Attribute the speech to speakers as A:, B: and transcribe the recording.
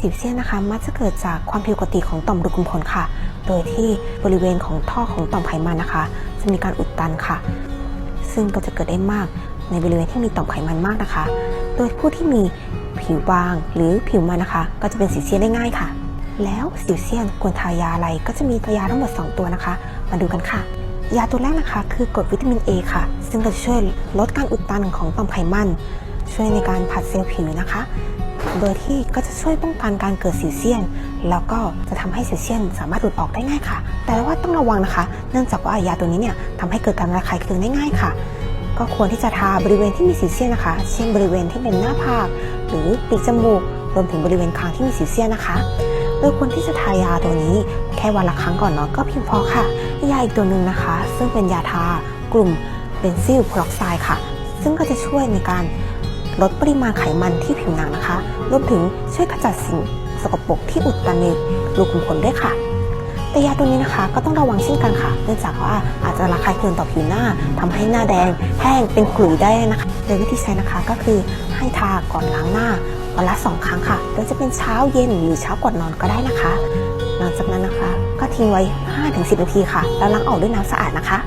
A: สิวเซียนนะคะ มักจะเกิดจากความผิดปกติของต่อมรูขุมขนค่ะ โดยที่บริเวณของท่อของต่อมไขมันนะคะ จะมีการอุดตันค่ะ ซึ่งก็จะเกิดได้มากในบริเวณที่มีต่อมไขมันมากนะคะ โดยผู้ที่มีผิวบางหรือผิวมันนะคะ ก็จะเป็นสิวเซียนได้ง่ายค่ะ แล้วสิวเซียนควรทายาอะไรก็จะมีตัวยาทั้งหมด 2 ตัวนะคะ มาดูกันค่ะยาตัวแรกนะคะคือกรดวิตามิน A ค่ะ ซึ่งก็จะช่วยลดการอุดตันของต่อมไขมัน ช่วยในการผัดเซลล์ผิวนะคะ โดยที่ก็จะช่วยป้องกันการเกิดสิวเซียน แล้วก็จะทำให้สิวเซียนสามารถหลุดออกได้ง่ายค่ะ แต่ว่าต้องระวังนะคะ เนื่องจากว่ายาตัวนี้เนี่ยทำให้เกิดการระคายเคืองได้ง่ายค่ะ ก็ควรที่จะทาบริเวณที่มีสิวเซียนนะคะ เช่นบริเวณที่เป็นหน้าผากหรือปีกจมูกรวมถึงบริเวณคางที่มีสิวเซียนนะคะโดยควรที่จะทายาตัวนี้ แค่วันละครั้งก่อนนอนก็เพียงพอค่ะ ยาอีกตัวหนึ่งนะคะ ซึ่งเป็นยาทากลุ่มเบนซิลพรอกไซด์ค่ะ ซึ่งก็จะช่วยในการ ลดปริมาณไขมันที่ผิวหนังนะคะ รวมถึงช่วยขจัดสิ่งสกปรกที่อุดตันในรูขุมขนด้วยค่ะ แต่ยาตัวนี้นะคะก็ต้องระวังเช่นกันค่ะ เนื่องจากว่าอาจจะระคายเคืองต่อผิวหน้าทำให้หน้าแดง แห้งเป็นกลุ่ยได้นะคะโดยวิธีใช้นะคะก็คือให้ทาก่อนล้างหน้าวันละสองครั้งค่ะ โดยจะเป็นเช้าเย็นหรือเช้าก่อนนอนก็ได้นะคะ หลังจากนั้นนะคะ ก็ทิ้งไว้ 5-10 นาทีค่ะ แล้วล้างออกด้วยน้ำสะอาดนะคะ